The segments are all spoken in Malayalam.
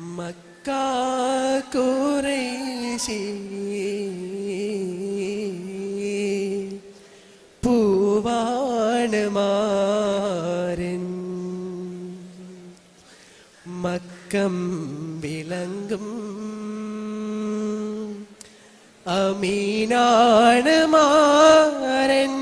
മക്കാ കുറേശി പൂവാണ് മക്കം വിളങ്ങും അമീനാണ് മാരൻ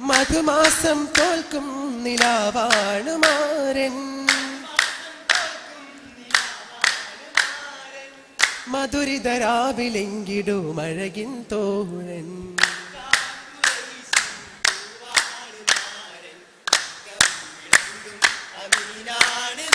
മധുമാസം തോൽക്കും നിലാവാണ് മാരൻ. മധുരിതരാവിലെങ്കിടും മഴകിൻ തോഴൻ. അമീനാണ്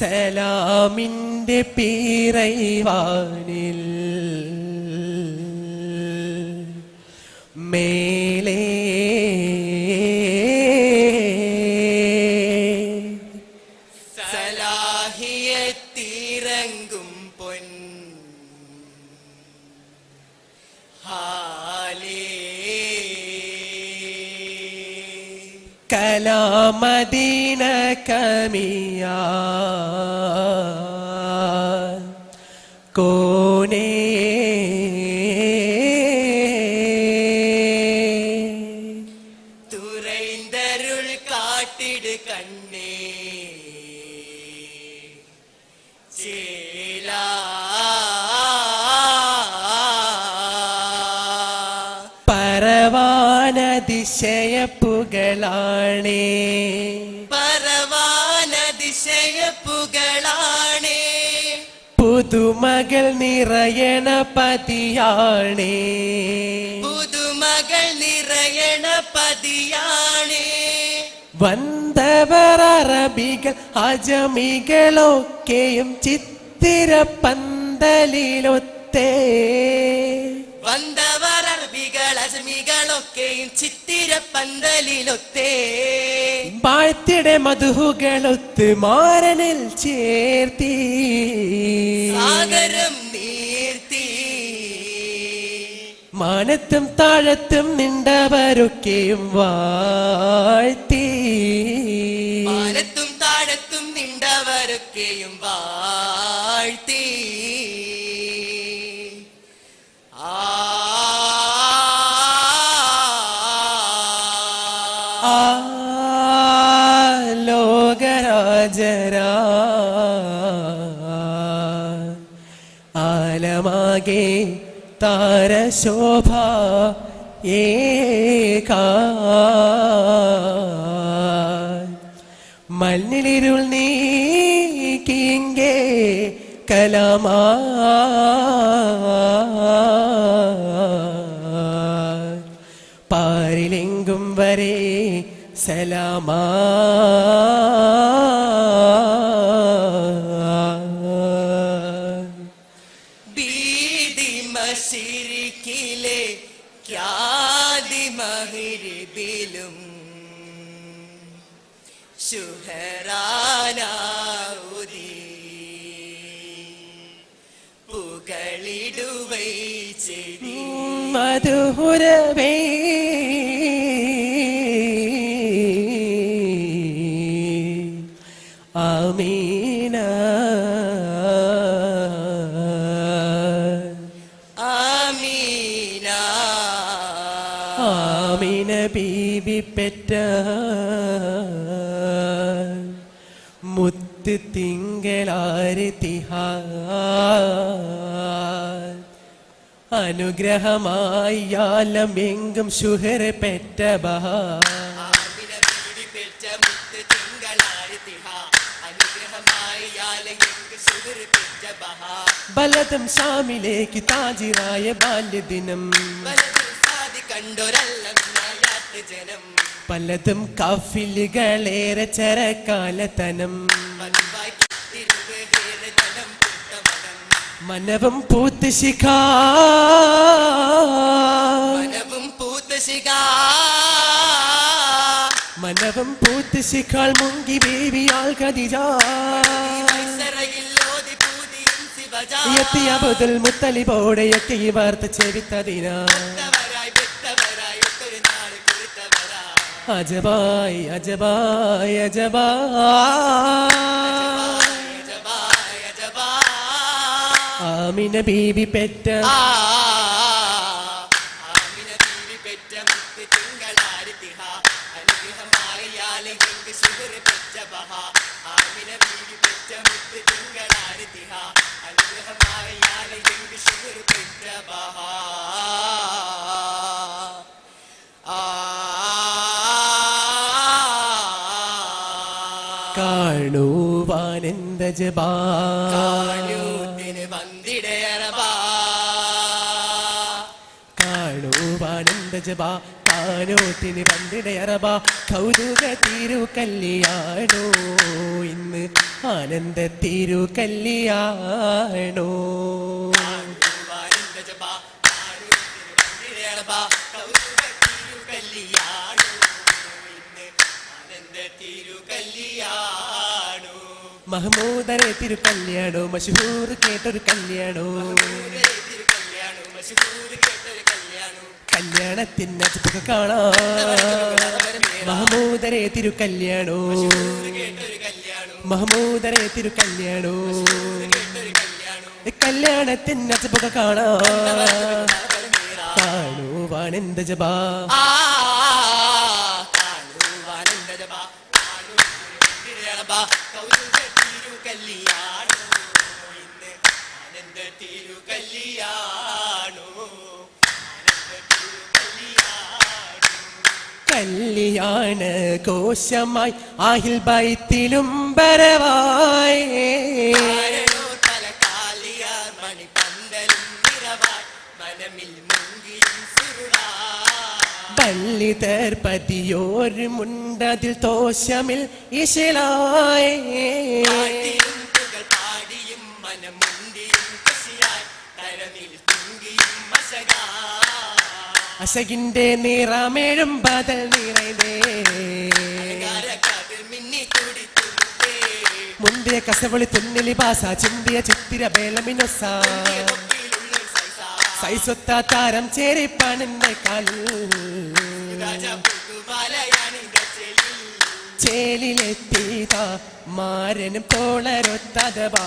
സലാമിന്റെ പീറൈവാനിൽ മേലേ സലാഹിയെ പൊൻ കലാമദീന കമിയ കോനേ പരവാനതിശയപ്പുകളാണേ. പരവാനതിശയപ്പുകളാണേ. പുതുമകൾ നിറയണ പതിയാണേ. പുതുമകൾ നിറയണ പതിയാണേ. വന്നവർ അറബികൾ അജമികളൊക്കെയും ചിത്തിര പന്തലിലൊത്തേ. വന്നവർ അറബികൾ അജമികളൊക്കെയും ചിത്തിര പന്തലിലൊത്തേ. പാഴ്ത്തിടെ മധുഹുകളൊത്ത് മാരനിൽ ചേർത്തി. സാഗരം നീർത്തി. മാനത്തും താഴത്തും നിണ്ടവരൊക്കെയും വാഴ്ത്തി. താരശോഭ ഏകാ. മണ്ണിലിരുൾ നീക്കിങ്കേ കലമാ. പാരിലെങ്കും വരെ സലാമാ. പുകളിടുവൈ ചെയ്തി മധുരവേ. അമീന. അമീന. ആമീന ബീവി പെറ്റ. മുത്ത് തിങ്കളാരതിഹാ. അനുഗ്രഹമായാലും അനുഗ്രഹമായി യാലെങ്കിൽ സുഹൃ പെറ്റ ബഹാ. ബലതും ഷാമിലേക്ക് താജിറായ ബാല്യദിനം. പലതും കഫിലുകളേറെ ചരക്കാലതനം മനവും പൂത്ത് ശിഖ. മനവും പൂത്ത് ശിഖ. മനവും പൂത്ത് ശിഖാൾ മുങ്കി ബേബിയാൾ ശിവജ. എത്തിയ ബുദൽ മുത്തലിബോടെയൊക്കെ ഈ വാർത്ത ചെവിത്തതിനാ. അജബായ് അജബായ് അജബായ. ആമിന ബീവി പെറ്റ. മുത്ത് തിങ്കളാടി കാണുവാനെന്ത ജബാ കാനോത്തിന് പണ്ടിടയറബ കൗതുക തിരു കല്യാണോ ഇന്ന് ആനന്ദ തിരു കല്യാണോ മഹമൂദരെ തിരു കല്യാണോ മഷഹൂർ കേട്ടൊരു കല്യാണോ? കല്യാണത്തിന് കാണാ കാണാം. മഹമൂദരെ തിരു കല്യാണോ മഹമൂദരെ തിരു കല്യാണോ കല്യാണത്തിന് കാണാ. കാണാം കാണുവാനെന്ത ജബാ കല്യാണ കോശമായി ആഹിൽ ബൈത്തിലും സുരുളാ പള്ളി തേർപ്പതിയോര് മുണ്ടതിൽ തോശമിൽ ഇശലായി. പാടിയും മനമുണ്ടിയും കശിയായി തുങ്കിയും മശകാ അശകിന്റെ നിറമേഴും ബദൽ നിറയതേ മുന്തിയ കസവളി തുന്നിലി ബാസ ചിന്തിയ ചിത്തിര ബേലമിനൊസ സൈസൊത്ത താരം ചേരിപ്പാണെന്റെ കാലിൽ. ചേലിലെത്തിയത മാരനും തോളരൊത്തതവാ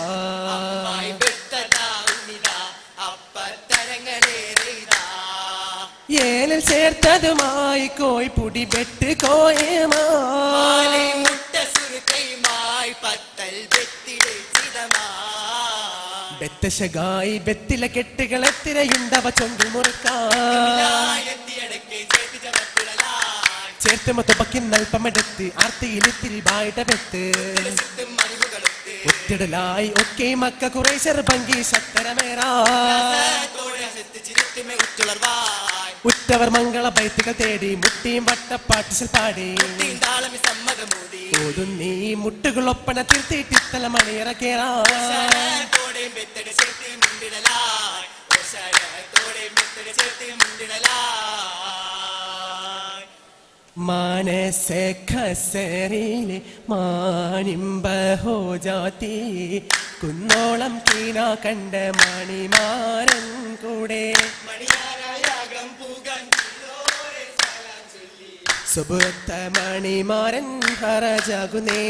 ഏലിൽ ചേർത്തതുമായി കോയി പുടി വെട്ട് ബെത്തില കെട്ടുകളെത്തിരയുണ്ടവ ചൊങ്കിൽ മുറുക്കാൻ. എത്തിയടക്കെ ചേട്ടി ചമപ്പിടലായി ചേർത്ത് മൊത്തപ്പക്കിന്നൽപ്പമെടുത്ത് ആർത്തിയിലിത്തിരി ബായിട്ട പെത്ത് ഒത്തിടലായി ഒക്കെ മക്ക കുറേ ചെറുപങ്കി ശക്തരമേറാ. ഉറ്റവർ മംഗള ബൈത്തുകൾ തേടി മുട്ടിയും വട്ടപ്പാട്ടിൽ പാടി. ഓതുന്നീ മുട്ടുകളൊപ്പന തല മണിയറ കേറാ മുണ്ടിടലായി. മാനസ ഖസറിലെ മാനിമ്പ ഹോ ജാതി. കുന്നോളം കീന കണ്ട മണിമാരൻ കൂടെ. മണിയാരായാകം സുബുത്ത മണിമാരൻ ഹറജാകുന്നേ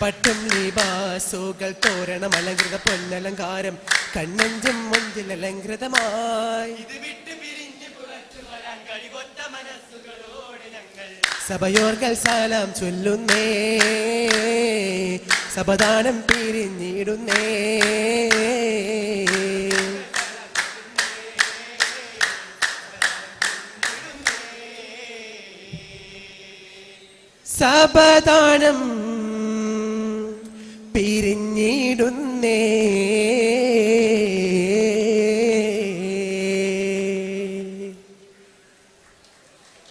പട്ടും ലീബാസുകൾ തോരണം അലങ്കൃത പൊന്നലങ്കാരം കണ്ണഞ്ചും മുഞ്ചിൽ അലങ്കൃതമായി. സഭയോർഗൽ സലാം ചൊല്ലുന്നേ. സബദാനം പിരിഞ്ഞിടുന്നേ. സബദാനം